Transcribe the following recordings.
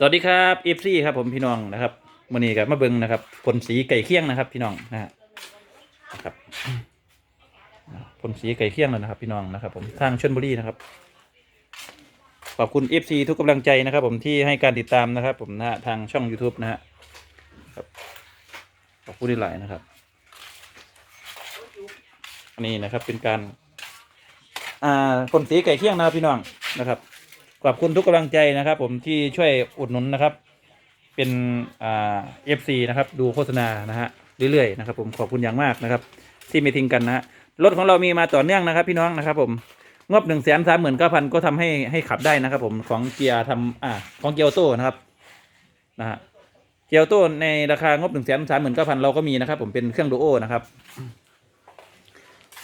สวัสดีครับเอฟซีครับผมพี่น้องนะครับวันนี้กับมาเบิงนะครับผลสีไก่เคี่ยงนะครับ พี่น้องนะฮะนะครับผลสีไก่เคี่ยงแล้วนะครับ พี่น้องนะครับ ผมทางชลบุรีนะครับขอบคุณเอฟซีทุกกำลังใจนะครับ ผมที่ให้การติดตามนะครับ ผมนะฮะทางช่อง YouTube นะฮะครับขอบคุณที่หลายนะครับ อันนี้นะครับเป็นการ อ่าผลสีไก่เคี่ยงนะครับพี่น้องนะครับ ขอบคุณทุกกำลังใจนะครับ ผมที่ช่วยอุดหนุนนะครับ เป็นอ่าเอฟซีนะครับ ดูโฆษณานะฮะเรื่อยๆนะครับ ผมขอบคุณอย่างมากนะครับ ที่ไม่ทิ้งกันนะฮะรถของเรามีมาต่อเนื่องนะครับ พี่น้องนะครับ ผมงบหนึ่งแสนสามหมื่นเก้าพันก็ทำให้ให้ขับได้นะครับ ผมของเกียร์ทำอ่าของเกียร์โต้นะครับนะฮะเกียร์โต้ในราคางบหนึ่งแสนสามหมื่นเก้าพันเราก็มีนะครับ ผมเป็นเครื่องดูโอนะครับ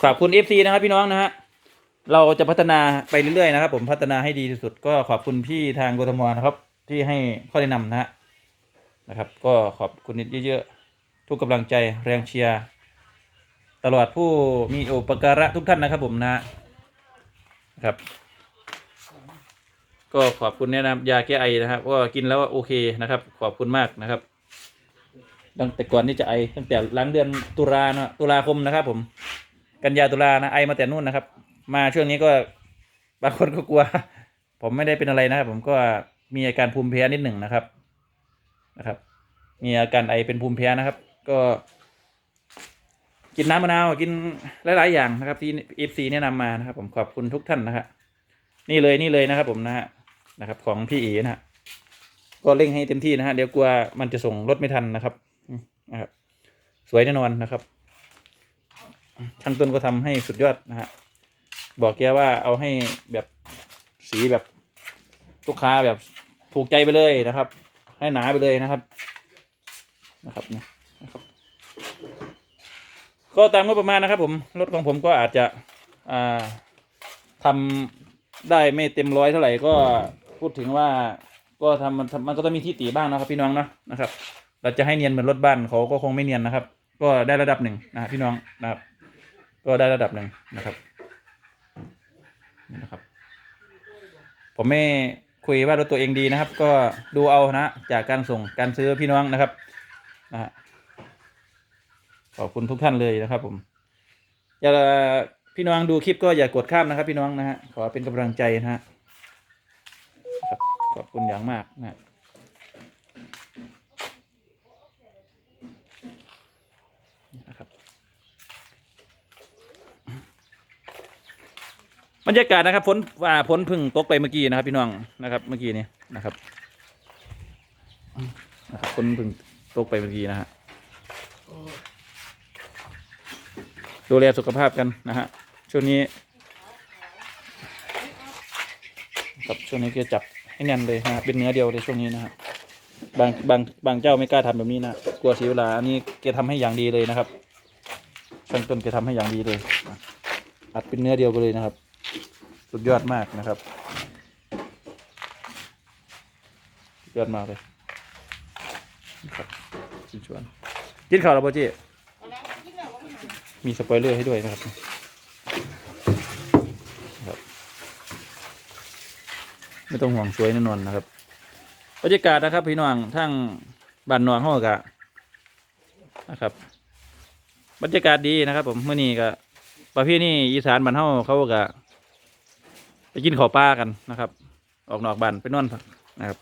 ขอบคุณเอฟซีนะครับ พี่น้องนะฮะ เราจะพัฒนาไปเรื่อยๆนะครับ ผมพัฒนาให้ดีที่สุดก็ขอบคุณพี่ทางกทมนะครับ ที่ให้ข้อแนะนำนะฮะนะครับ ก็ขอบคุณนิดเยอะๆ ทุกกำลังใจแรงเชียร์ตลอดผู้มีอุปการะทุกท่านนะครับผมนะครับ ก็ขอบคุณแนะนำยาแก้ไอนะครับว่ากินแล้วโอเคนะครับ ขอบคุณมากนะครับตั้งแต่ก่อนที่จะไอตั้งแต่หลังเดือนตุลาเนะตุลาคมนะครับ ผม กันยาตุลานะไอมาแต่นู่นนะครับ มาช่วงนี้ก็บางคนก็กลัว ผมไม่ได้เป็นอะไรนะครับ ผมก็มีอาการภูมิแพ้นิดหนึ่งนะครับนะครับ มีอาการไอเป็นภูมิแพ้นะครับ ก็ กินน้ำมะนาวกินหลาย ๆ อย่างนะครับ ที่เอฟซีแนะนำมานะครับ ผมขอบคุณทุกท่านนะฮะนี่เลยนี่เลยนะครับ ผมนะฮะนะครับ ของพี่เอนะฮะก็เร่งให้เต็มที่นะฮะเดี๋ยวกลัวมันจะส่งรถไม่ทันนะครับนะครับ สวยแน่นอนนะครับช่างต้นก็ทำให้สุดยอดนะฮะ บอกแกว่าเอาให้แบบสีแบบลูกค้าแบบถูกใจไปเลยนะครับ ให้หนาไปเลยนะครับนะครับเนี่ยนะครับ ก็ตามงบประมาณนะครับ ผมรถของผมก็อาจจะอ่าทำได้ไม่เต็มร้อยเท่าไหร่ก็พูดถึงว่าก็ทำมันมันก็ต้องมีที่ตีบ้างนะครับ พี่น้องเนาะนะครับ เราจะให้เนียนเหมือนรถบ้านเขาก็คงไม่เนียนนะครับ ก็ได้ระดับหนึ่งนะพี่น้องนะครับ ก็ได้ระดับหนึ่งนะครับ นะครับ ผมไม่คุยว่ารถตัวเองดีนะครับ ก็ดูเอานะจากการส่งการซื้อพี่น้องนะครับนะฮะขอบคุณทุกท่านเลยนะครับ ผมอย่าพี่น้องดูคลิปก็อย่ากดข้ามนะครับ พี่น้องนะฮะขอเป็นกำลังใจนะฮะขอบคุณอย่างมากนะฮะนะครับ บรรยากาศนะครับฝนว่าฝนพึ่งตกไปเมื่อกี้นะครับ พี่น้องนะครับ เมื่อกี้นี้นะครับนะครับฝนพึ่งตกไปเมื่อกี้นะฮะดูแลสุขภาพกันนะฮะช่วงนี้ครับช่วงนี้ก็จับให้แน่นเลยนะฮะเป็นเนื้อเดียวเลยช่วงนี้นะฮะบางบางบางเจ้าไม่กล้าทำแบบนี้นะกลัวเสียเวลาอันนี้แกทำให้อย่างดีเลยนะครับช่างต้นแกทำให้อย่างดีเลยอัดเป็นเนื้อเดียวไปเลยนะครับ สุดยอดมากนะครับสุดยอดมากเลยครับชิชวนกินข้าวแล้วป่ะจีมีสปอยเลอร์ให้ด้วยนะครับครับ ไม่ต้องห่วงสวยแน่นอนนะครับบรรยากาศนะครับ พี่น้องทั้งบ้านนองห้องกะนะครับ บรรยากาศดีนะครับ ผมเมื่อนี้ก็ประเภทนี้อีสานบ้านเฮาเขาก็ ไปกินข้าวปลากันนะครับ ออกนอกบ้านไปนอนนะครับ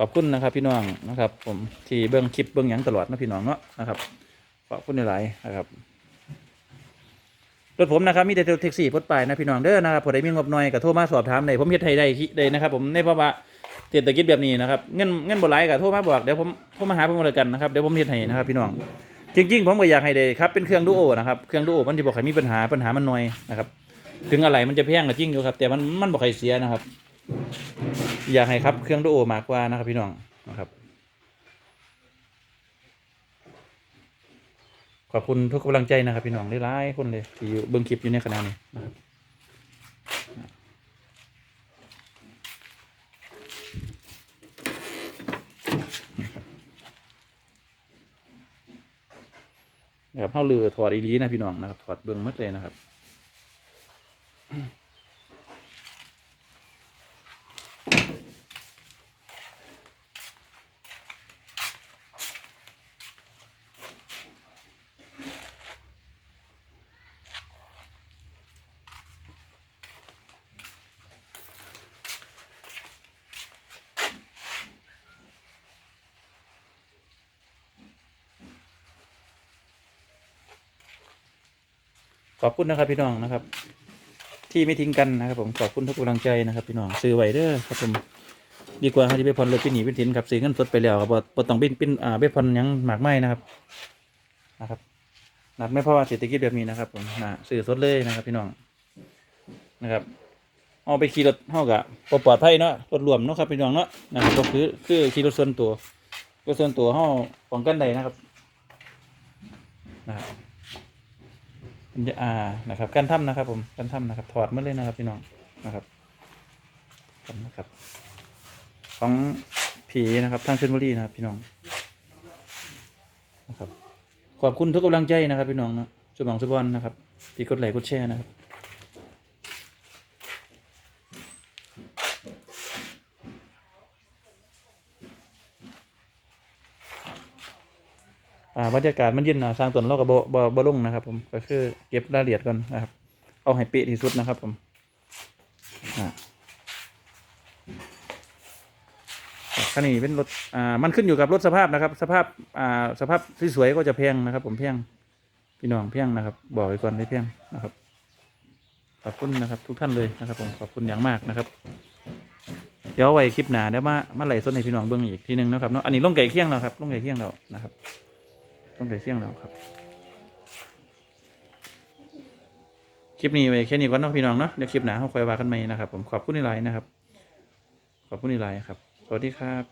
ขอบคุณนะครับพี่น้องนะครับ ผมที่เบิ้องคลิปเบิ้องหยังตลอดนะพี่น้องเนาะนะครับขอบคุณหลายนะครับ รถผมนะครับมีแต่แท็กซี่พดไปนะพี่น้องเด้อนะครับผมได้มีงบหน่อยก็โทรมาสอบถามได้ผมเฮ็ดให้ได้ได้นะครับ ผมในภาวะเศรษฐกิจแบบนี้นะครับเงินเงินบ่หลก็โทรมาบอกเดี๋ยวผมโทรมาหาผมเลยกันนะครับเดี๋ยวผมเฮ็ดให้นะครับพี่น้องจริง ๆ ผมก็อยากให้ได้ครับเป็นเครื่องดูโอนะครับเครื่องดูโอมันจะบอกให้มีปัญหาปัญหามันหน้อยนะครับถึงอะไรมันจะแพงก็จริงอยู่ครับ แต่มันมันบอกให้เสียนะครับ อยากให้ครับเครื่องดูโอมากกว่านะครับพี่น้องนะครับ ขอบคุณทุกกำลังใจนะครับ พี่น้องหลายๆคนเลยที่อยู่เบื้องคลิปอยู่ในขณะนี้นะครับนะบเข้าเรือถอดอีลีนะพี่น้องนะครับถอดเบื้องมัดเลยนะครับ ขอบคุณนะครับพี่น้องนะครับ ที่ไม่ทิ้งกันนะครับ ผมขอบคุณทุกกำลังใจนะครับ พี่น้องซื้อไว้เด้อครับผมดีกว่าที่ไปผ่อนรถพี่หนีพี่ถินครับซื้อเงินสดไปแล้วครับบ่ต้องเป็นเป็นอ่าไปผ่อนยังหมากไม้นะครับนะครับนับไม่เพราะว่าเศรษฐกิจแบบนี้นะครับ ผมนะซื้อสดเลยนะครับ พี่น้องนะครับเอาไปขี่รถเท่ากับปลอดภัยเนาะรถรวมเนาะครับพี่น้องเนาะนะครับก็คือคือขี่รถส่วนตัวรถส่วนตัวเฮาป้องกันได้นะครับนะครับ อ่านะครับการทำนะครับ ผมการทำนะครับ ถอดมาเลยนะครับพี่น้องนะครับกันนะครับ ของผีนะครับทางชลบุรีนะครับ พี่น้องนะครับ ขอบคุณทุกกำลังใจนะครับ พี่น้องนะจุบังสุบอลนะครับที่กดไลค์กดแชร์นะครับ อ่าบรรยากาศมันเย็นนะสร้างตนเรากับบบบลงนะครับ ผมก็คือเก็บรายละเอียดก่อนนะครับ เอาให้เป๊ะที่สุดนะครับ ผมอ่าคันนี้เป็นรถอ่ามันขึ้นอยู่กับรถสภาพนะครับ สภาพอ่าสภาพที่สวยก็จะแพงนะครับ ผมแพงพี่น้องแพงนะครับ บอกไว้ก่อนได้แพงนะครับขอบคุณนะครับ ทุกท่านเลยนะครับ ผมขอบคุณอย่างมากนะครับ เดี๋ยวไว้คลิปหนาเดี๋ยวมามาไหล่สดในพี่น้องเบื้องอีกทีหนึงนะครับเนาะอันนี้ลงไก่เคี่ยงแล้วครับลงไก่เคี่ยงแล้วนะครับ ต้องไปเสี่ยงแล้วครับ คลิปนี้ไว้แค่นี้ก่อนเนาะพี่น้องเนาะเดี๋ยวคลิปหน้าเขาคอยว่ากันใหม่นะครับ ผมขอบคุณในไลน์นะครับ ขอบคุณในไลน์ครับ สวัสดีครับ